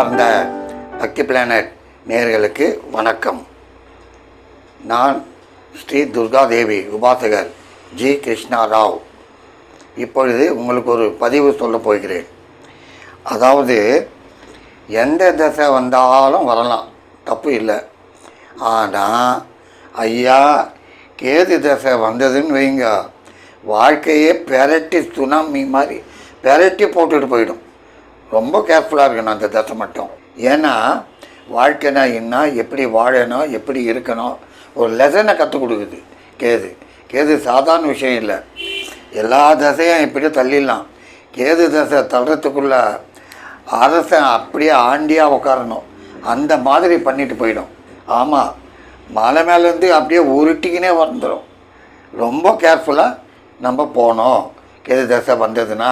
சார்ந்த பக்தி பிளானட் நேர்களுக்கு வணக்கம். நான் ஸ்ரீ துர்காதேவி உபாசகர் ஜி கிருஷ்ணா ராவ் இப்பொழுது உங்களுக்கு ஒரு பதிவு சொல்ல போகிறேன். அதாவது எந்த தசை வந்தாலும் வரலாம். தப்பு இல்லை. ஆனால் ஐயா கேது தசை வந்ததுன்னு வைங்க. வாழ்க்கையே பெரட்டி சுனாமி மாதிரி பெரட்டி போட்டுட்டு போயிடும். ரொம்ப கேர்ஃபுல்லாக இருக்கணும் அந்த தசை மட்டும். ஏன்னா வாழ்க்கைனா என்ன எப்படி வாழணும் எப்படி இருக்கணும் ஒரு லெசனை கற்றுக் கொடுக்குது கேது. கேது சாதாரண விஷயம் இல்லை. எல்லா தசையும் இப்படி தள்ளிடலாம். கேது தசை தள்ளுறதுக்குள்ள அரசன் அப்படியே ஆண்டியாக உட்காரணும் அந்த மாதிரி பண்ணிட்டு போயிடும். ஆமாம் மலை மேலேருந்து அப்படியே உருட்டிக்கினே வந்துடும் ரொம்ப கேர்ஃபுல்லாக நம்ம போனோம். கேது தசை வந்ததுன்னா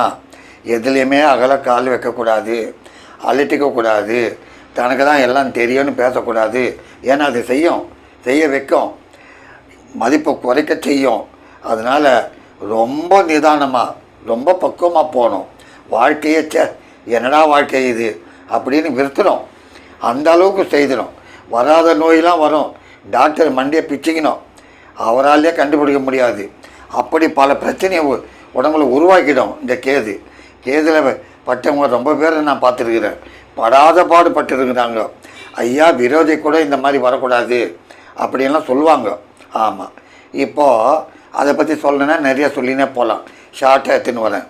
எதுலேயுமே அகல கால் வைக்கக்கூடாது அலட்டிக்கக்கூடாது. தனக்கு தான் எல்லாம் தெரியும்னு பேசக்கூடாது. ஏன்னா அது செய்யும். செய்ய வைக்கும். மதிப்பை குறைக்க செய்யும். அதனால் ரொம்ப நிதானமாக ரொம்ப பக்குவமாக போகணும். வாழ்க்கையே சே என்னடா வாழ்க்கை இது? அப்படின்னு விருத்தணும். அந்த அளவுக்கு செய்திடும் வராத நோயெலாம் வரும். டாக்டர் மண்டியை பிச்சுக்கணும். அவராலே கண்டுபிடிக்க முடியாது. அப்படி பல பிரச்சனையை உ- உடம்புல உருவாக்கிடும் இந்த கேது. கேதில் பட்டவங்க ரொம்ப பேரை நான் பார்த்துருக்குறேன். படாத பாடு பட்டிருக்கிறாங்க ஐயா விரோதி கூட இந்த மாதிரி வரக்கூடாது அப்படின்லாம் சொல்லுவாங்க. ஆமாம் இப்போது அதை பற்றி சொல்லணுன்னா நிறைய சொல்லினே போகலாம் ஷார்ட்டாக எடுத்துன்னு வரேன்.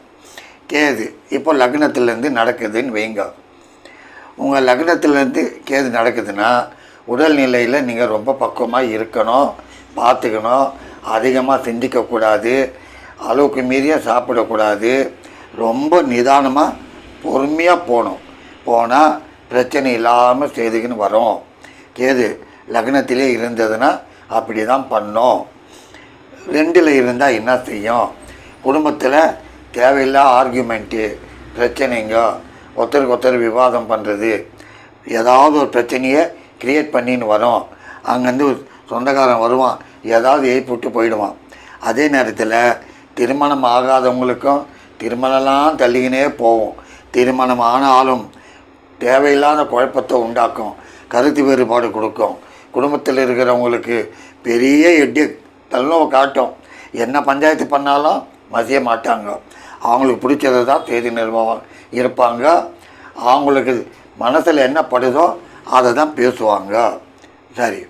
கேது இப்போ லக்னத்துலேருந்து நடக்குதுன்னு வைங்க. உங்கள் லக்னத்துலேருந்து கேது நடக்குதுன்னா உடல்நிலையில் நீங்கள் ரொம்ப பக்குவமாக இருக்கணும் பார்த்துக்கணும். அதிகமாக சிந்திக்கக்கூடாது. அளவுக்கு மீறிய சாப்பிடக்கூடாது. ரொம்ப நிதானமாக பொறுமையாக போகணும் போனால் பிரச்சனை இல்லாமல் செய்துக்கின்னு வரும். கேது லக்னத்திலே இருந்ததுன்னா அப்படி தான் பண்ணோம். ரெண்டில் இருந்தால் என்ன செய்யும்? குடும்பத்தில் தேவையில்லா ஆர்கியூமெண்ட்டு பிரச்சனைங்க ஒருத்தருக்கு ஒருத்தர் விவாதம் பண்ணுறது ஏதாவது ஒரு பிரச்சனையை க்ரியேட் பண்ணின்னு வரும். அங்கேருந்து ஒரு சொந்தக்காரன் வருவான் ஏதாவது எழுப்பிவிட்டு போயிடுவான். அதே நேரத்தில் திருமணம் ஆகாதவங்களுக்கும் திருமணம்லாம் தள்ளிக்கினே போகும் திருமணம் ஆனாலும் தேவையில்லாத குழப்பத்தை உண்டாக்கும். கருத்து வேறுபாடு கொடுக்கும். குடும்பத்தில் இருக்கிறவங்களுக்கு பெரிய எட்டி தள்ளும் காட்டும். என்ன பஞ்சாயத்து பண்ணாலும் மதிய மாட்டாங்க. அவங்களுக்கு பிடிச்சது தான் செய்தி நிர்வாகம் இருப்பாங்க. அவங்களுக்கு மனசில் என்ன படுதோ அதை தான் பேசுவாங்க. சரி.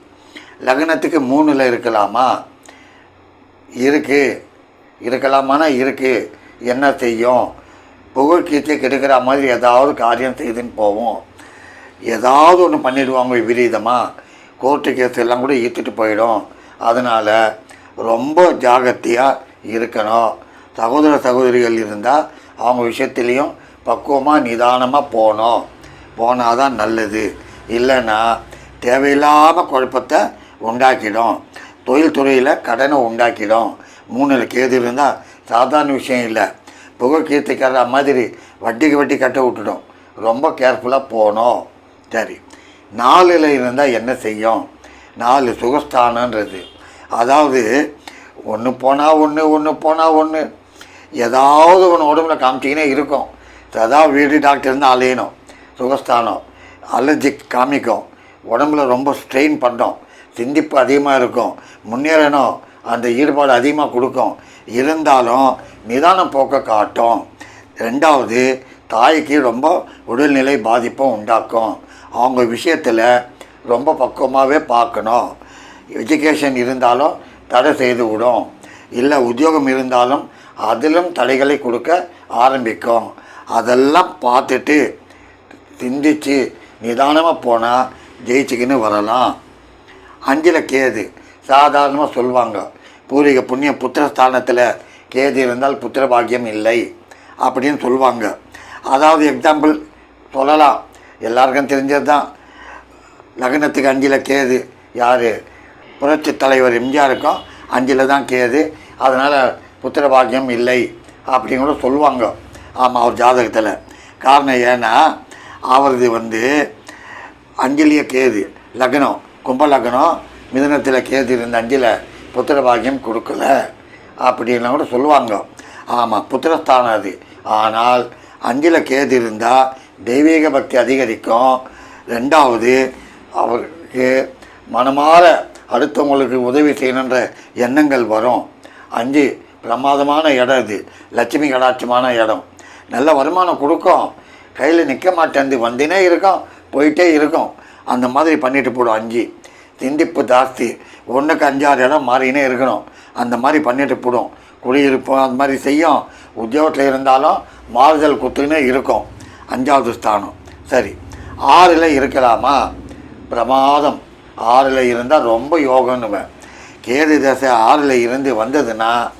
லக்னத்துக்கு மூணில் இருக்கலாமா? இருக்குது இருக்கலாமானா இருக்குது என்ன செய்யும்? புகழ் கீர்த்தி கெடுக்கிற மாதிரி ஏதாவது காரியம் செய்துன்னு போவோம். ஏதாவது ஒன்று பண்ணிடுவாங்க விபரீதமாக கோர்ட்டு கேஸ் எல்லாம் கூட ஈர்த்துட்டு போயிடும். அதனால் ரொம்ப ஜாகிரதையாக இருக்கணும். சகோதர சகோதரிகள் இருந்தால் அவங்க விஷயத்துலேயும் பக்குவமாக நிதானமாக போகணும். போனால் தான் நல்லது. இல்லைன்னா தேவையில்லாமல் குழப்பத்தை உண்டாக்கிடும். தொழில் துறையில் கடனை உண்டாக்கிடும். மூணில் கேது இருந்தால் சாதாரண விஷயம் இல்லை. புகை கீர்த்திக்கிற மாதிரி வட்டிக்கு வட்டி கட்ட விட்டுடும் ரொம்ப கேர்ஃபுல்லாக போகணும் சரி. நாலில் இருந்தால் என்ன செய்யும்? நாலு சுகஸ்தானன்றது அதாவது ஒன்று போனால் ஒன்று ஒன்று போனால் ஒன்று ஏதாவது ஒன்று உடம்புல காமிச்சிக்கினே இருக்கும். சதா வீடு டாக்டர் இருந்தால் அலையணும். சுகஸ்தானம். அலர்ஜி காமிக்கும். உடம்புல ரொம்ப ஸ்ட்ரெயின் பண்ணுறோம் சிந்திப்பு அதிகமாக இருக்கும். முன்னேறணும். அந்த ஈடுபாடு அதிகமாக கொடுக்கும். இருந்தாலும் நிதானம் போக்க காட்டும். ரெண்டாவது தாய்க்கு ரொம்ப உடல்நிலை பாதிப்பும் உண்டாக்கும். அவங்க விஷயத்தில் ரொம்ப பக்குவமாகவே பார்க்கணும். எஜுகேஷன் இருந்தாலும் தடை செய்து விடும். இல்லை உத்தியோகம் இருந்தாலும் அதிலும் தடைகளை கொடுக்க ஆரம்பிக்கும். அதெல்லாம் பார்த்துட்டு சிந்திச்சு நிதானமாக போனால் ஜெயிச்சுக்கின்னு வரலாம். அஞ்சில் கேது சாதாரணமாக சொல்லுவாங்க பூர்வீக புண்ணிய புத்திரஸ்தானத்தில் கேது இருந்தால் புத்திர பாக்கியம் இல்லை அப்படின்னு சொல்லுவாங்க அதாவது எக்ஸாம்பிள் சொல்லலாம். எல்லாருக்கும் தெரிஞ்சது தான் லக்னத்துக்கு அஞ்சில் கேது யார்? புரட்சி தலைவர் எம்ஜிஆருக்கும் அஞ்சில் தான் கேது. அதனால் புத்திர பாக்கியம் இல்லை அப்படின்னு கூட சொல்லுவாங்க ஆமாம் அவர் ஜாதகத்தில். காரணம் ஏன்னா அவரது வந்து அஞ்சலிய கேது. லக்னம் கும்ப லக்னம் மிதுனத்தில் கேது இருந்த அஞ்சில் புத்திர பாக்கியம் கொடுக்கல. அப்படின்லாம் கூட சொல்லுவாங்க. ஆமாம் புத்திரஸ்தானம் அது. ஆனால் அஞ்சில் கேது இருந்தால் தெய்வீக பக்தி அதிகரிக்கும். ரெண்டாவது அவருக்கு மனமாற அடுத்தவங்களுக்கு உதவி செய்யணுன்ற எண்ணங்கள் வரும். அஞ்சு பிரமாதமான இடம் இது லட்சுமி கடாட்சமான இடம். நல்ல வருமானம் கொடுக்கும். கையில் நிற்க மாட்டேன்து வந்தினே இருக்கும் போயிட்டே இருக்கும். அந்த மாதிரி பண்ணிட்டு போடும் அஞ்சு. திண்டிப்பு ஜாஸ்தி. ஒன்றுக்கு அஞ்சாறு இடம் மாறினே இருக்கணும். அந்த மாதிரி பண்ணிட்டு போடும். குடியிருப்போம் அந்த மாதிரி செய்யும். உத்தியோகத்தில் இருந்தாலும் மாறுதல் குத்துன்னு இருக்கும். அஞ்சாவது ஸ்தானம். சரி. ஆறில் இருக்கலாமா? பிரமாதம். ஆறில் இருந்தால் ரொம்ப யோகம்னுவேன். கேது தசை ஆறில் இருந்து வந்ததுன்னா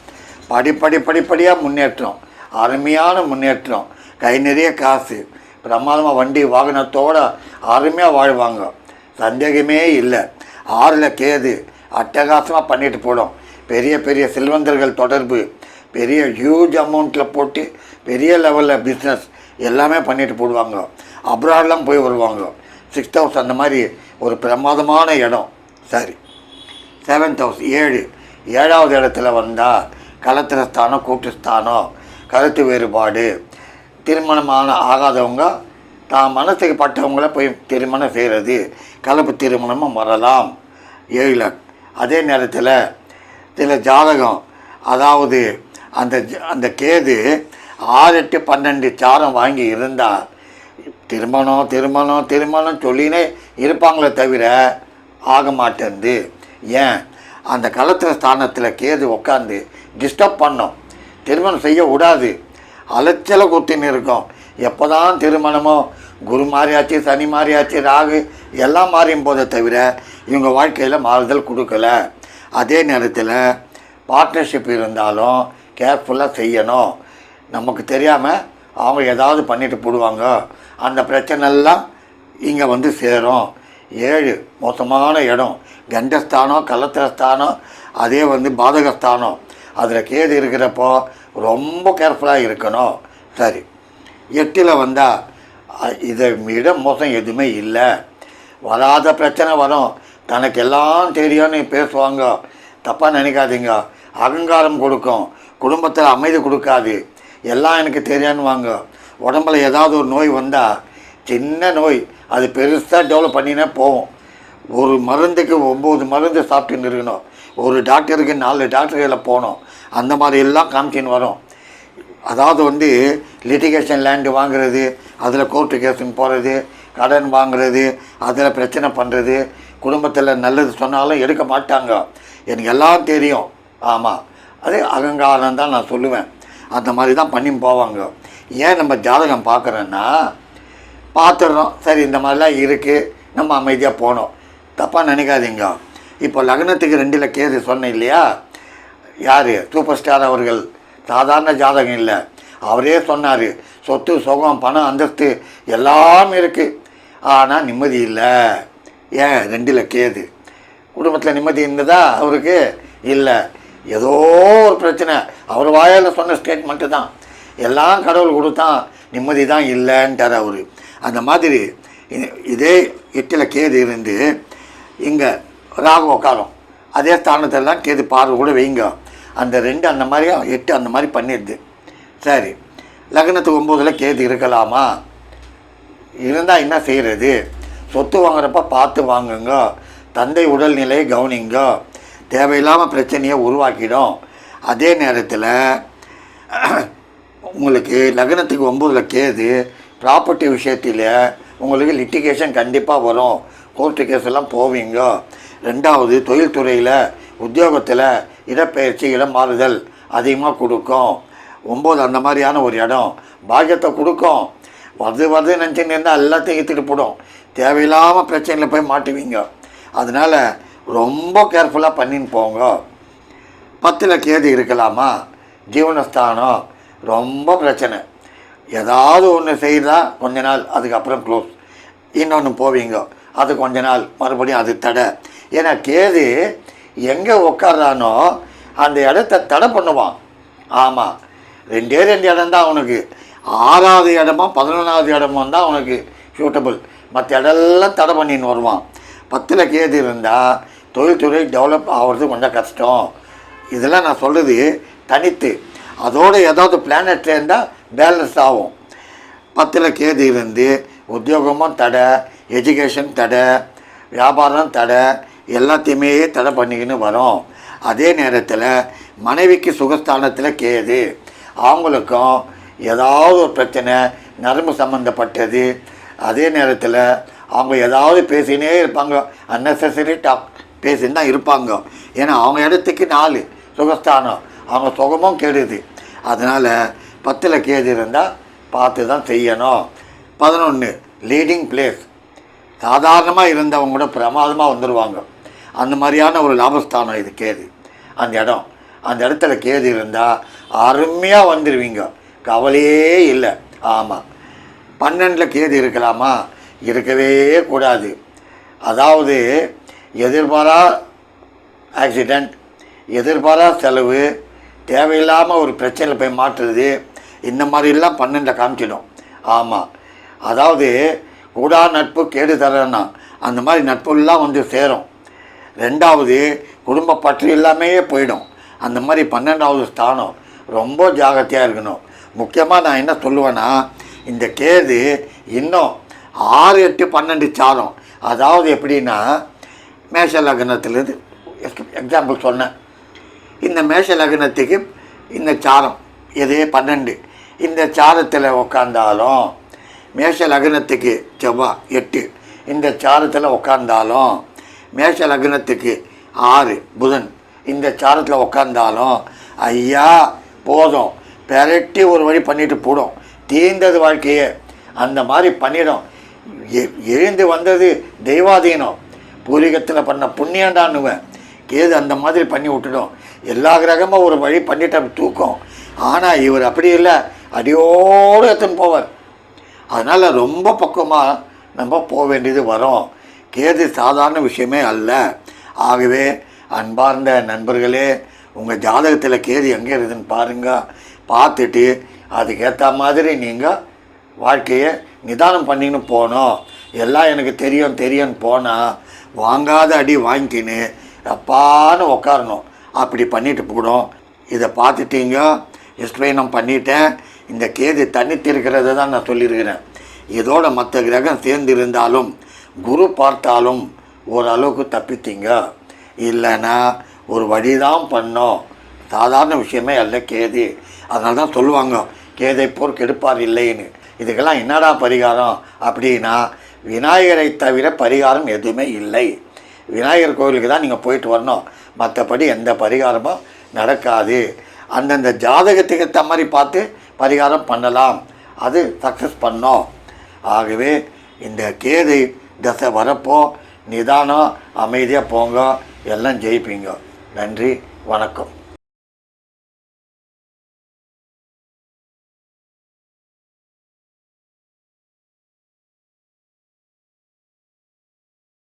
படிப்படி படிப்படியாக முன்னேற்றம். அருமையான முன்னேற்றம். கை நிறைய காசு. பிரமாதமாக வண்டி வாகனத்தோட அருமையாக வாழ்வாங்க. சந்தேகமே இல்லை. ஆறில் கேது. அட்டகாசமாக பண்ணிட்டு போடும் பெரிய பெரிய செல்வந்தர்கள் தொடர்பு. பெரிய ஹியூஜ் அமௌண்ட்டில் போட்டு பெரிய லெவலில் பிஸ்னஸ் எல்லாமே பண்ணிட்டு போடுவாங்க. அப்ராட்லாம் போய் வருவாங்க. சிக்ஸ் ஹவுஸ் அந்த மாதிரி ஒரு பிரமாதமான இடம். சரி. செவன்த் ஹவுஸ் ஏழு. ஏழாவது இடத்துல வந்தால் கலத்திரஸ்தானம் கூட்டுஸ்தானம் கருத்து வேறுபாடு திருமணமான ஆகாதவங்க தான் மனசுக்கு பட்டவங்கள போய் திருமணம் செய்கிறது கலப்பு திருமணமும் வரலாம். ஏழில் அதே நேரத்தில் சில ஜாதகம் அதாவது அந்த ஜ- அந்த கேது ஆறு எட்டு பன்னெண்டு சாரம் வாங்கி இருந்தால் திருமணம் திருமணம் திருமணம் சொல்லினே இருப்பாங்களே தவிர ஆக மாட்டேன்து. ஏன்? அந்த களத்திர ஸ்தானத்தில் கேது உட்காந்து டிஸ்டர்ப் பண்ணோம். திருமணம் செய்ய விடாது. அலைச்சலை குத்தின்னு இருக்கும். எப்போ தான் திருமணமோ குரு மாறியாச்சு சனி மாறியாச்சு ராகு எல்லாம் மாறியும் போதை தவிர இவங்க வாழ்க்கையில் மாறுதல் கொடுக்கல. அதே நேரத்தில் பார்ட்னர்ஷிப் இருந்தாலும் கேர்ஃபுல்லாக செய்யணும். நமக்கு தெரியாமல் அவங்க ஏதாவது பண்ணிட்டு போடுவாங்க. அந்த பிரச்சனைலாம் இங்கே வந்து சேரும். ஏழு மோசமான இடம். கண்டஸ்தானம் கலத்திரஸ்தானம் அதே வந்து பாதகஸ்தானம். அதில் கேது இருக்கிறப்போ ரொம்ப கேர்ஃபுல்லாக இருக்கணும். சரி. எட்டில் வந்தால் இதை விட மோசம் எதுவுமே இல்லை. வராத பிரச்சனை வரும். தனக்கு எல்லாம் தெரியும்னு பேசுவாங்க. தப்பாக நினைக்காதீங்க. அகங்காரம் கொடுக்கும். குடும்பத்தில் அமைதி கொடுக்காது. எல்லாம் எனக்கு தெரியான்னுவாங்க உடம்புல ஏதாவது ஒரு நோய் வந்தால் சின்ன நோய். அது பெருசாக டெவலப் பண்ணினே போகும். ஒரு மருந்துக்கு ஒம்பது மருந்து சாப்பிட்டுன்னு இருக்கணும். ஒரு டாக்டருக்கு நாலு டாக்டர்களை போகணும். அந்த மாதிரி எல்லாம் காமிச்சின்னு வரும். அதாவது வந்து லிட்டிகேஷன் லேண்டு வாங்குறது அதில் கோர்ட்டு கேஸுன்னு போகிறது கடன் வாங்குறது அதில் பிரச்சனை பண்ணுறது குடும்பத்தில் நல்லது சொன்னாலும் எடுக்க மாட்டாங்க. எனக்கு எல்லாம் தெரியும். ஆமாம் அது அகங்காரம் தான் நான் சொல்லுவேன். அந்த மாதிரி தான் பண்ணி போவாங்க. ஏன் நம்ம ஜாதகம் பார்க்குறோன்னா பார்த்துடுறோம். சரி இந்த மாதிரிலாம் இருக்குது நம்ம அமைதியாக போனோம் தப்பாக நினைக்காதீங்க. இப்போ லக்னத்துக்கு ரெண்டில் கேது சொன்னேன் இல்லையா? யார்? சூப்பர் ஸ்டார் அவர்கள். சாதாரண ஜாதகம் இல்லை. அவரே சொன்னார். சொத்து சுகம் பணம் அந்தஸ்து எல்லாம் இருக்குது ஆனால் நிம்மதி இல்லை. ஏன்? ரெண்டில் கேது. குடும்பத்தில் நிம்மதி இருந்ததா? அவருக்கு இல்லை. ஏதோ ஒரு பிரச்சனை. அவர் வாயால் சொன்ன ஸ்டேட்மெண்ட்டு தான். எல்லாம் கடவுள் கொடுத்தான். நிம்மதி தான் இல்லைன்ட்டார் அவர். அந்த மாதிரி இதே எட்டில் கேது இருந்து இங்கே ராகு உட்காரும் அதே ஸ்தானத்தில் தான் கேது பார்வை கூட வைங்க. அந்த ரெண்டு அந்த மாதிரி எட்டு அந்த மாதிரி பண்ணிடுது. சரி. லக்னத்துக்கு ஒம்போதில் கேது இருக்கலாமா? இருந்தால் என்ன செய்கிறது சொத்து வாங்குறப்ப பார்த்து வாங்குங்க. தந்தை உடல்நிலையை கவனிங்க. தேவையில்லாமல் பிரச்சனையை உருவாக்கிடும். அதே நேரத்தில் உங்களுக்கு லக்னத்துக்கு ஒம்பதில் கேது ப்ராப்பர்ட்டி விஷயத்தில் உங்களுக்கு லிட்டிகேஷன் கண்டிப்பாக வரும். கோர்ட்டு கேஸ் எல்லாம் போவீங்க. ரெண்டாவது தொழில்துறையில் உத்தியோகத்தில் இடப்பெயர்ச்சி இடம் மாறுதல் அதிகமாக கொடுக்கும். ஒம்பது அந்த மாதிரியான ஒரு இடம். பாக்கியத்தை கொடுக்கும். வருது வந்து நினச்சின்னு இருந்தால் எல்லாத்தையும் ஏற்றிட்டு போடும். தேவையில்லாமல் பிரச்சனையில் போய் மாட்டுவீங்க. அதனால் ரொம்ப கேர்ஃபுல்லாக பண்ணின்னு போங்க. பத்தில் கேது இருக்கலாமா? ஜீவனஸ்தானம். ரொம்ப பிரச்சனை. ஏதாவது ஒன்று செய்தால் கொஞ்ச நாள் அதுக்கப்புறம் க்ளோஸ் இன்னொன்று போவீங்க. அது கொஞ்ச நாள் மறுபடியும் அது தடை. ஏன்னா கேது எங்கே உட்கார்றானோ அந்த இடத்த தடை பண்ணுவான். ஆமாம் ரெண்டே ரெண்டு இடம் தான் அவனுக்கு. ஆறாவது இடமா பதினொன்றாவது இடமா தான் அவனுக்கு சூட்டபிள் மற்ற இடம்லாம் தடை பண்ணின்னு வருவான். பத்தில் கேது இருந்தால் தொழில்துறை டெவலப் ஆகிறது கொஞ்சம் கஷ்டம். இதெல்லாம் நான் சொல்கிறது தனித்து. அதோடு ஏதாவது பிளானட் இருந்தால் பேலன்ஸ் ஆகும். பத்தில் கேது இருந்து உத்தியோகமும் தடை எஜுகேஷன் தடை வியாபாரம் தடை எல்லாத்தையுமே தடை பண்ணிக்கின்னு வரும். அதே நேரத்தில் மனைவிக்கு சுகஸ்தானத்தில் கேது. அவங்களுக்கும் ஏதாவது ஒரு பிரச்சனை நரம்பு சம்மந்தப்பட்டது அதே நேரத்தில் அவங்க ஏதாவது பேசினே இருப்பாங்க. அன்னெசரி டாக் பேசின்னு தான் இருப்பாங்க. ஏன்னா அவங்க இடத்துக்கு நாலு சுகஸ்தானம். அவங்க சுகமும் கெடுது. அதனால் பத்தில் கேது இருந்தால் பார்த்து தான் செய்யணும். பதினொன்று லீடிங் பிளேஸ் சாதாரணமாக இருந்தவங்க கூட பிரமாதமாக வந்துடுவாங்க அந்த மாதிரியான ஒரு லாபஸ்தானம் இது கேது. அந்த இடம். அந்த இடத்துல கேது இருந்தால் அருமையாக வந்துடுவீங்க கவலையே இல்லை. ஆமாம் பன்னெண்டில் கேது இருக்கலாமா? இருக்கவே கூடாது. அதாவது எதிர்பாரா ஆக்சிடெண்ட் எதிர்பாரா செலவு தேவையில்லாமல் ஒரு பிரச்சனையில் போய் மாற்றுறது இந்த மாதிரிலாம் பன்னெண்டில் காமிச்சிடும். ஆமாம் அதாவது கூடா நட்பு கேடு தரேன்னா அந்த மாதிரி நட்புலாம் வந்து சேரும். ரெண்டாவது குடும்ப பற்று எல்லாமே போயிடும். அந்த மாதிரி பன்னெண்டாவது ஸ்தானம் ரொம்ப ஜாகிரதையாக இருக்கணும். முக்கியமாக நான் என்ன சொல்லுவேன்னா இந்த கேது இன்னும் ஆறு எட்டு பன்னெண்டு சாரம் அதாவது எப்படின்னா மேஷ லக்னத்திலேருந்து எக்ஸாம்பிள் சொன்னேன். இந்த மேஷ லக்னத்துக்கு இந்த சாரம் எது? பன்னெண்டு. இந்த சாரத்தில் உக்காந்தாலும் மேஷ லக்னத்துக்கு செவ்வாய் எட்டு. இந்த சாரத்தில் உக்காந்தாலும் மேஷ லக்னத்துக்கு ஆறு புதன். இந்த சாரத்தில் உக்காந்தாலும் ஐயா போதும். பெரட்டி ஒரு வழி பண்ணிட்டு போடும். தீர்ந்தது வாழ்க்கையே. அந்த மாதிரி பண்ணிடும். எழுந்து வந்தது தெய்வாதீனம். பூர்வீகத்தில் பண்ண புண்ணியண்டான்னுவேன் கேது அந்த மாதிரி பண்ணி விட்டுடும். எல்லா கிரகமும் ஒரு வழி பண்ணிட்ட தூக்கம். ஆனால் இவர் அப்படி இல்லை. அடியோடு எடுத்துன்னு போவார். அதனால் ரொம்ப பக்குவமாக நம்ம போக வேண்டியது வரும். கேது சாதாரண விஷயமே அல்ல. ஆகவே அன்பார்ந்த நண்பர்களே உங்கள் ஜாதகத்தில் கேது எங்கே இருக்குதுன்னு பாருங்கள் பார்த்துட்டு அதுக்கேற்ற மாதிரி நீங்கள் வாழ்க்கையை நிதானம் பண்ணின்னு போகணும் எல்லாம் எனக்கு தெரியும் தெரியும்னு போனால் வாங்காத அடி வாங்கிக்கின்னு அப்பான்னு உக்காரணும். அப்படி பண்ணிட்டு போடும் இதை பார்த்துட்டீங்க. எக்ஸ்பிளைனம் பண்ணிட்டேன். இந்த கேது தனித்திருக்கிறத தான் நான் சொல்லியிருக்கிறேன். இதோட மற்ற கிரகம் சேர்ந்து இருந்தாலும் குரு பார்த்தாலும் ஓரளவுக்கு தப்பித்தீங்க. இல்லைன்னா ஒரு வழி தான் பண்ணோம். சாதாரண விஷயமே அல்ல கேது. அதனால தான் சொல்லுவாங்க கேதை போர் கெடுப்பார் இல்லைன்னு. இதுக்கெல்லாம் என்னடா பரிகாரம்? அப்படின்னா விநாயகரை தவிர பரிகாரம் எதுவுமே இல்லை. விநாயகர் கோவிலுக்கு தான் நீங்கள் போயிட்டு வரணும். மற்றபடி எந்த பரிகாரமும் நடக்காது. அந்தந்த ஜாதகத்துக்கு ஏற்ற மாதிரி பார்த்து பரிகாரம் பண்ணலாம். அது சக்ஸஸ் பண்ணோம். ஆகவே இந்த கேதை தசை வரப்போ நிதானம் அமைதியாக போங்க. எல்லாம் ஜெயிப்பீங்க. நன்றி வணக்கம்.